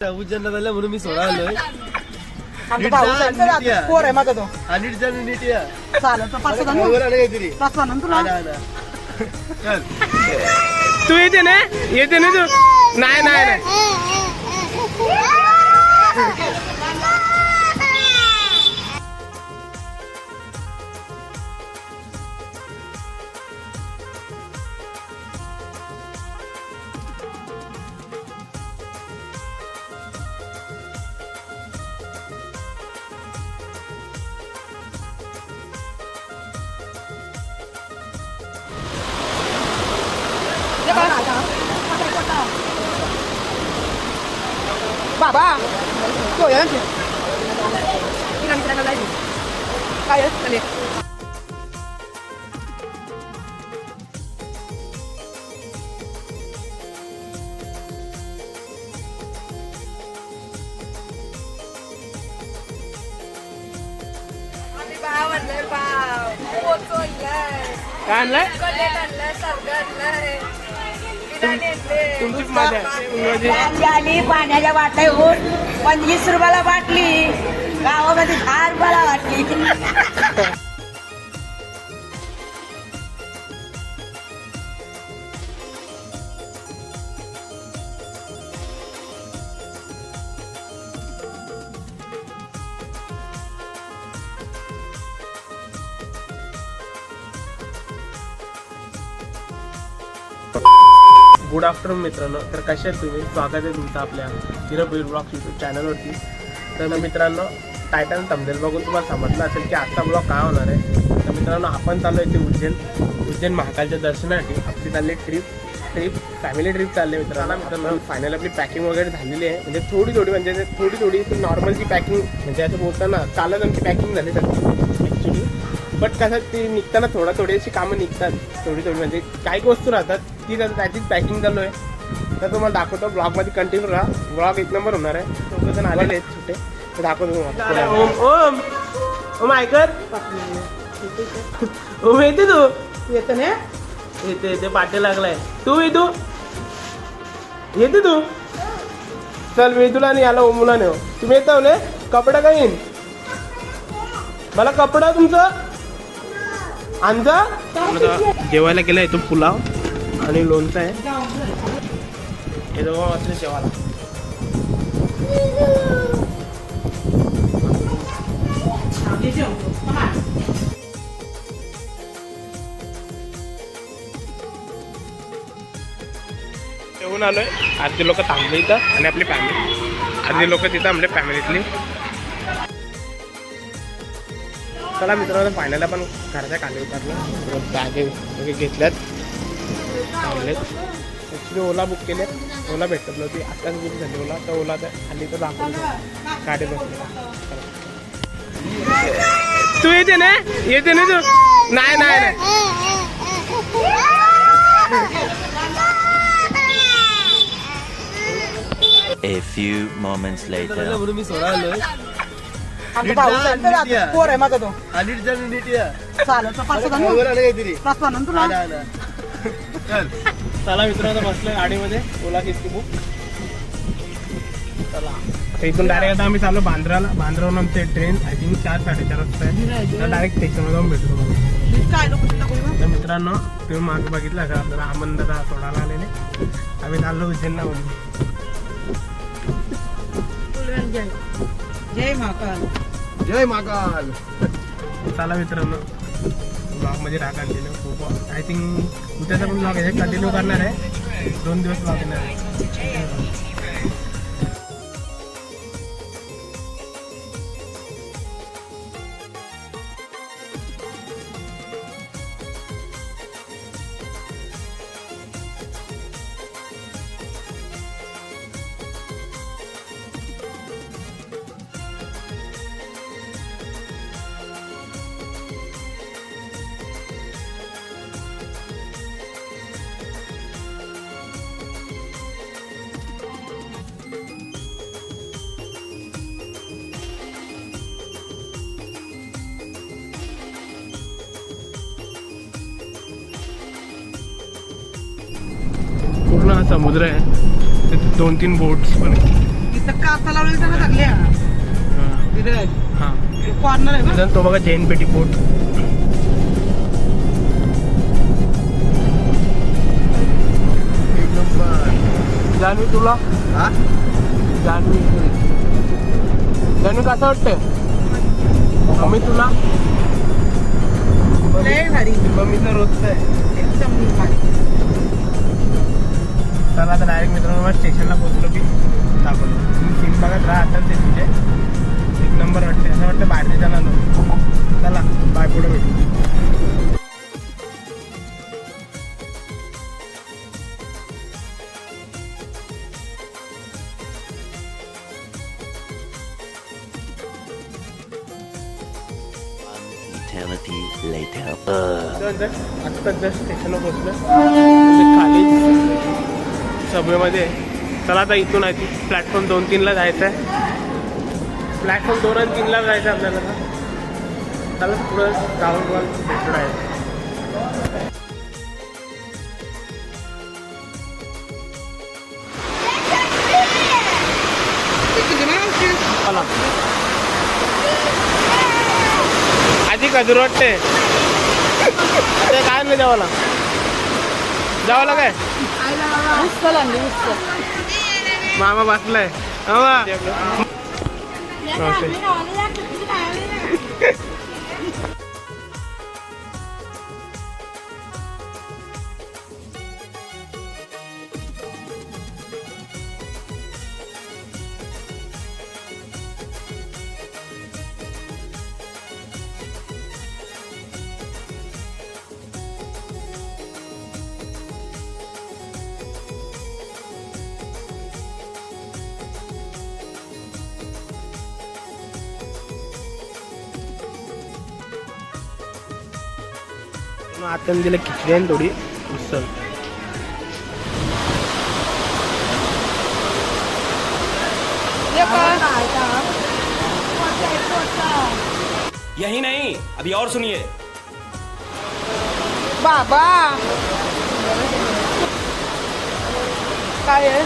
उज्जैनला झालं म्हणून मी सोडा आलोय. आमचा भाऊ आहे ना, नीट या. पोर आहे माझा तो. आणि जण नीट या. चालेल तर पाच मला खाऊवर आलं काहीतरी. पाच नंतर तुला आला आला. चल. तू येते ना? येते ना तू? नाही नाही नाही. बाबा तो आहे ना. ठिकाणी फिरायला जायचं. काय आहे? चल ये. आम्ही भाव आणलंय भाव पोचवलंय काय आणलंय कलेट आणलंय तुमचीच आली पाण्याच्या बाटल्या होऊन पंचवीस रुपयाला बाटली. गावामध्ये दहा रुपयाला वाटली. गुड आफ्टरनून मित्रांनो. तर कशा आहेत तुम्ही? स्वागत आहे तुमचं आपल्या हिरोबीर ब्लॉग यूट्यूब चॅनलवरती तर मित्रांनो टायटन तमदेल बघून तुम्हाला समजलं असेल की आजचा ब्लॉग काय होणार आहे. तर मित्रांनो आपण चाललो इथे उज्जैन उज्जैन महाकालच्या दर्शनासाठी. आपली चालली ट्रिप ट्रिप फॅमिली ट्रिप चालली आहे मित्रांनो. मित्रांनो फायनल आपली पॅकिंग वगैरे झालेली आहे. म्हणजे थोडी थोडी म्हणजे थोडी थोडी नॉर्मलची पॅकिंग म्हणजे असं बोलताना चालत आमची पॅकिंग झाली तर ॲक्च्युली बट कसं ती निघताना थोडा थोडीशी कामं निघतात. थोडी थोडी म्हणजे काही वस्तू राहतात. ती आता त्याचीच पॅकिंग चालू आहे. तर तुम्हाला दाखवतो. ब्लॉगमध्ये कंटिन्यू राहा ब्लॉग एक नंबर होणार आहे. दोघं जण आलेले आहेत छोटे. तर दाखवतो तुम्हाला. ओम ओम. ओम ऐकर ओम येते तू? येतं ना? येते येते. पाटे लागलाय. तू येतो येते तू? चल मी तुला नाही आला ओमूला नेऊ. तुम्ही येता ने? कपडा काय येईन मला कपडा तुमचा? आणजा जेवायला गेला येतो पुलाव. आणि लोणचं आहे. हे दोघं वाचले जेवायला. येऊन आलोय. अर्धी लोक थांबले इथं आणि आपली फॅमिली अर्धी लोक तिथं आपल्या फॅमिलीतली चला मित्रांनो फायनल पण घरच्या खाली उतरलं. बॅगे वगैरे घेतल्यात. ॲक्च्युली ओला बुक केले ओला भेटत नव्हती. आत्ताच बुक झाली ओला. तर ओला तर खाली तर दाखवलं गाडी बसली. तू येते ना? येते ना तू? नाही नाही नाही. A few moments later. म्हणून मी सोडा आलोय. पोर आहे माझा तो. आणि जण नीट या. चालेल आलं काहीतरी चल. चला मित्रांनो बसलोय गाडीमध्ये ओला किसकी बुक चला. इथून डायरेक्ट आता आम्ही चाललो बांद्राला. बांद्रावरून आमचे ट्रेन आय थिंक चार साडेचार वाजता आहे. डायरेक्ट स्टेशनवर जाऊन भेटतो? तर मित्रांनो तुम्ही मागे बघितलं का? आपल्याला आमंदादा सोडायला आलेले. आम्ही चाललो उज्जैनला म्हणून जय महाकाल. जय महाकाल. चला मित्रांनो. ब्लॉगमध्ये राहा कंटिन्यू खूप आय थिंक उद्याचा पण ब्लॉग आहे कंटिन्यू करणार आहे. दोन दिवस ब्लॉग येणार आहे. समुद्र आहे. तिथे दोन तीन बोट्स पण आहेत. इथं काचा लावलेलं त्याला लागल्या तिथे हां. कॉर्नर आहे तो बघा जैन पेटी नंबर. जान्हवी तुला? हा? जान्हवी. जान्हवी कसं वाटतंय? मम्मी तुला? भारी. मम्मीचं रोजचं आहे. एकदम भारी. चला आता डायरेक्ट मित्रांनो स्टेशनला पोहोचलो की दाखवलो तुम्ही सीन बघत राहा आता ते तिथे. एक नंबर वाटते. असं वाटतं बाहेर आलो चला बाय पुढे भेटू. Eternity later. त्यानंतर आत्ता जस्ट स्टेशनला पोहोचलो. खाली सबवेमध्ये चला आता इथून आहे ती. प्लॅटफॉर्म दोन तीनला जायचं आहे. प्लॅटफॉर्म दोन आणि तीनला जायचं आहे आपल्याला चला पुढं जाऊन तुम्हाला भेटून आहे. आधी कदर वाटते ते काय नाही जेवायला जावला काय? मामा बसलाय. मामा. नमस्ते. मग आता दिलं खिचडी आहे थोडी उसळ यही नहीं अभी और सुनिए। बाबा। काय आहे?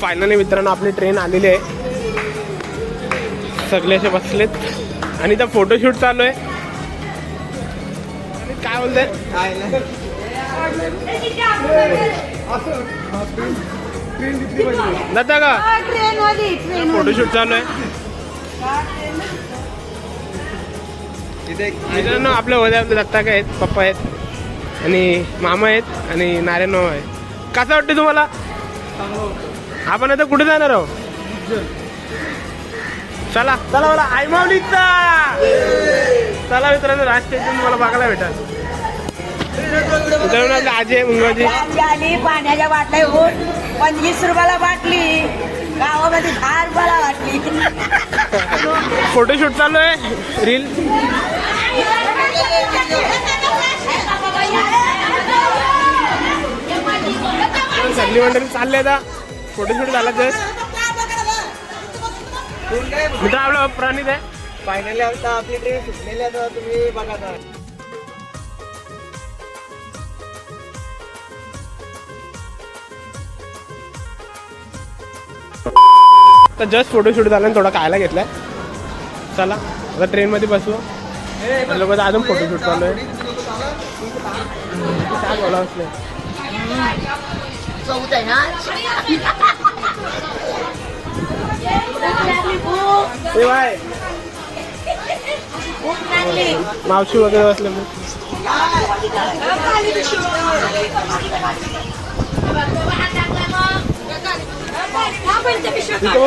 फायनली मित्रांनो आपली ट्रेन आलेली आहे. सगळे असे बसलेत. आणि त्या फोटोशूट चालू आहे. आणि काय बोलते जाता का? फोटोशूट चालू आहे. मित्रांनो आपल्या होते आपले दत्ता काय आहेत पप्पा आहेत आणि मामा आहेत आणि नारायण मामा आहे कसं वाटतं तुम्हाला? आपण आता कुठे जाणार आहोत चला. चला मला आई माऊलीचा. चला मित्रांनो राज स्टेशन तुम्हाला बघायला भेटाल. आजी आहे मुंगाजी. आली पाण्याच्या बाटल्या येऊन पंचवीस रुपयाला बाटली. गावामध्ये दहा रुपयाला बाटली. फोटोशूट चालू आहे. रील सगळी मंडळी चालले आता. फोटोशूट झाला तर मित्र आपला प्रणित आहे. फायनली आता आपली ट्रेन सुटलेली आता तुम्ही बघा आता. तर जस्ट फोटोशूट झाला आणि थोडा खायला घेतलाय. चला आता ट्रेनमध्ये बसू. लोक अजून फोटोशूट चालू आहे. काय बोला असले ए बाय मावशी वगैरे बसले मग. तिथे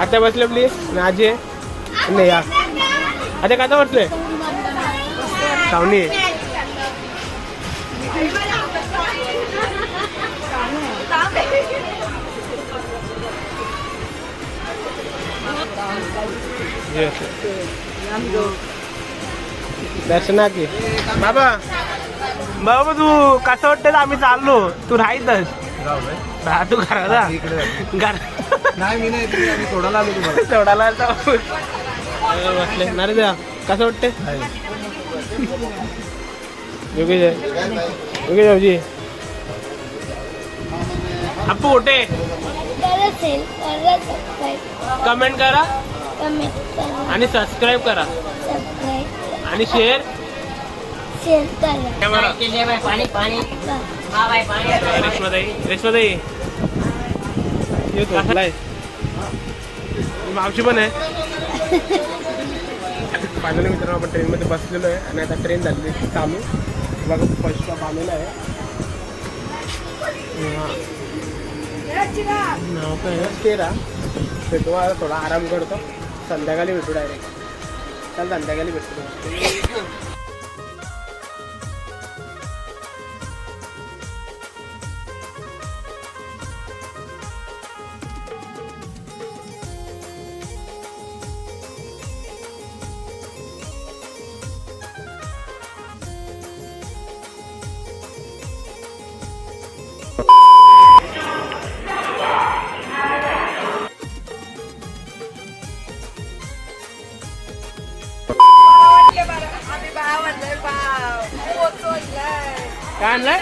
आता बसले आपली आणि आजी आहे. नाही या. आता काय बसले सावनी दर्शना की? बाबा. बाबा तू कसं वाटतं आम्ही चाललो? तू राहितच राहा तू घराला. घर नाही मी सोडायला आलो तुम्हाला. सोडायला द्या कसं वाटते योगेश. योगेश भाऊजी. अप्पू कुठे कमेंट करा. कमेंट करा. आणि सबस्क्राईब करा. आणि शेअर शेअर करा पाणी पाणी. रेश्माताई आहे मावशी पण आहे फायनली मित्रांनो आपण ट्रेनमध्ये बसलेलो आहे आणि आता ट्रेन झालेली आहे चालू बघा फर्स्ट स्टॉप आलेला आहे. नाव काय आहे तेरा भेटू आता थोडा आराम करतो संध्याकाळी भेटू डायरेक्ट चल संध्याकाळी भेटतो काय आणलंय?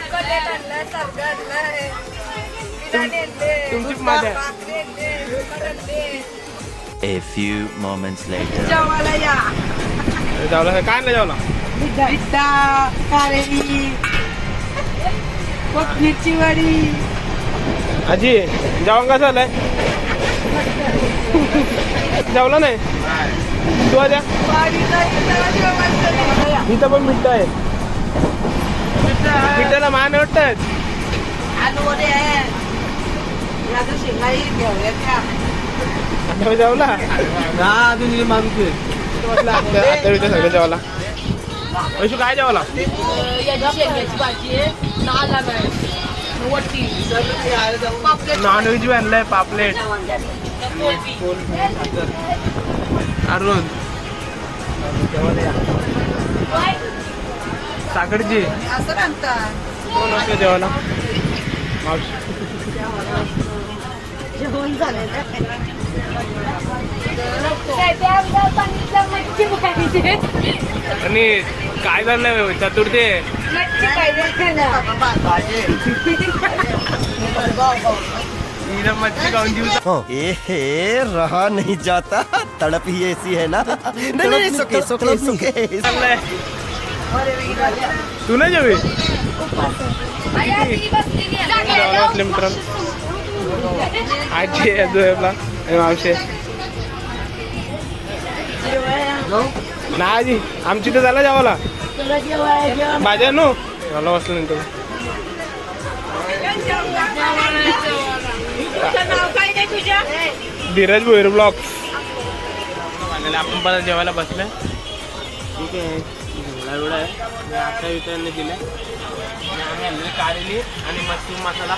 तुमचीच माझ्या A few moments later. जेवायला या. जावला काय आणलं जावला पिठ्ठा कारेली कोथमीरची वडी. आजी जेवण कसं आलंय जेवला नाही? तू आजा? इथं पण मिठ्ठ आहे. मिठाला मान वाटत जेवला? हा अजून आहे आता विचार सगळं जेवला वैशू काय जेवला नॉन व्हेज आणलंय पापलेट. अरुण. साखरची असं म्हणतात. कोण होतं जेवायला. मावशी. आणि काय झालं चतुर्थी मच्छी खाऊन जीव एहे रहा नहीं जाता. तड़प ही ऐसी है ना. नहीं नहीं सुके सुके तू नाही जेवी बसले मित्रांनो आजी आणि मावशी. आहे. ना आजी आमची तर झाला जेवायला? माझ्या नो जेवायला बसलं नंतर. धीरज भोईर ब्लॉक आपण परत जेवायला बसले ठीक आहे. एवढा एवढा आहे. आणि आता वितरणे दिले आणि आम्ही आणले कारेली आणि मशरूम मसाला.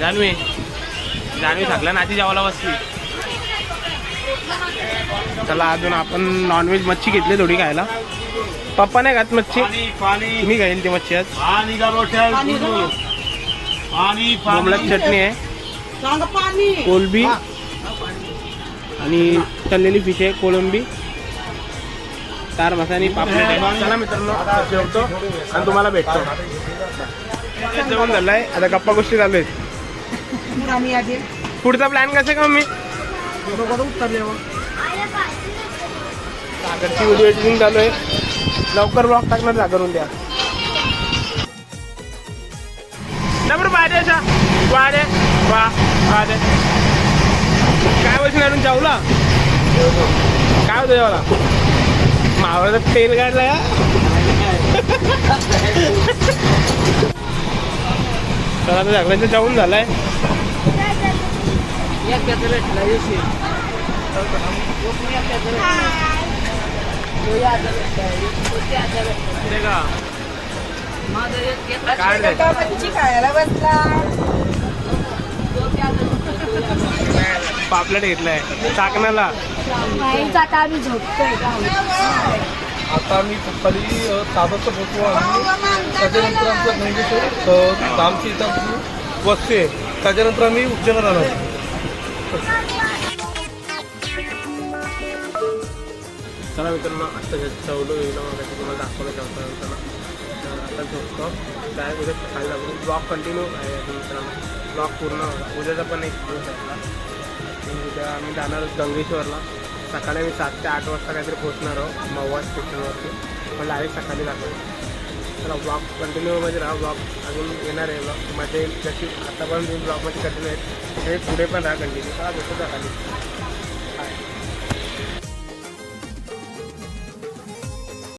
जान्हवी. जान्हवी थकला ना आधी जेवायला बसली. चला अजून आपण नॉनव्हेज मच्छी घेतली थोडी खायला. पप्पा नाही खात मच्छी. मी खाईल ती मच्छी आज. बोमलात चटणी आहे. सांग पाणी. कोलबी. आणि तळलेली फिश आहे कोलंबी. तार मसानी पापलेट आहे चला मित्रांनो आता जेवतो आणि तुम्हाला भेटतो. जेवण झालंय. आता गप्पा गोष्टी चालू आहेत. पुढचा प्लॅन कसा का मी सागरची व्हिडिओ एडिटिंग चालू आहे. लवकर ब्लॉग टाकणार सागरून द्या. नंबर पाहिजे अशा वारे वा वारे काय बसून आणून जेवला काय होतं जेवला मावळाचं तेल काढलं तर आता सगळ्यांचं जाऊन झालंय. खायला बसला पापलेट घेतलाय. चाकण्याला आता आम्ही झोपतोय. आता मी खाली साधरचं पोचलो आणि त्याच्यानंतर आमचं गंगेश्वर आमची इथं आमची आहे त्याच्यानंतर आम्ही उज्जैनला जाणार चला मित्रांनो आता चवलो येईल मग तुम्हाला दाखवलं चवता मित्रांनो तर आता झोपतो. काय उद्या सकाळी लागून ब्लॉग कंटिन्यू आहे मित्रांनो. ब्लॉग पूर्ण उद्याचा पण एक दिवस आहे उद्या आम्ही जाणार गंगेश्वरला. सकाळी मी सात ते आठ वाजता काहीतरी पोहोचणार आहोत महुवा स्टेशनवरती पण डायरेक्ट सकाळी जातो चला ब्लॉग कंटिन्यूमध्ये राहा ब्लॉग अजून येणार आहे. ब्लॉगमध्ये जशी आतापर्यंत ब्लॉगमध्ये कंटिन्यू आहेत तसे पुढे पण राहा कंटिन्यू चला भेटू खाली.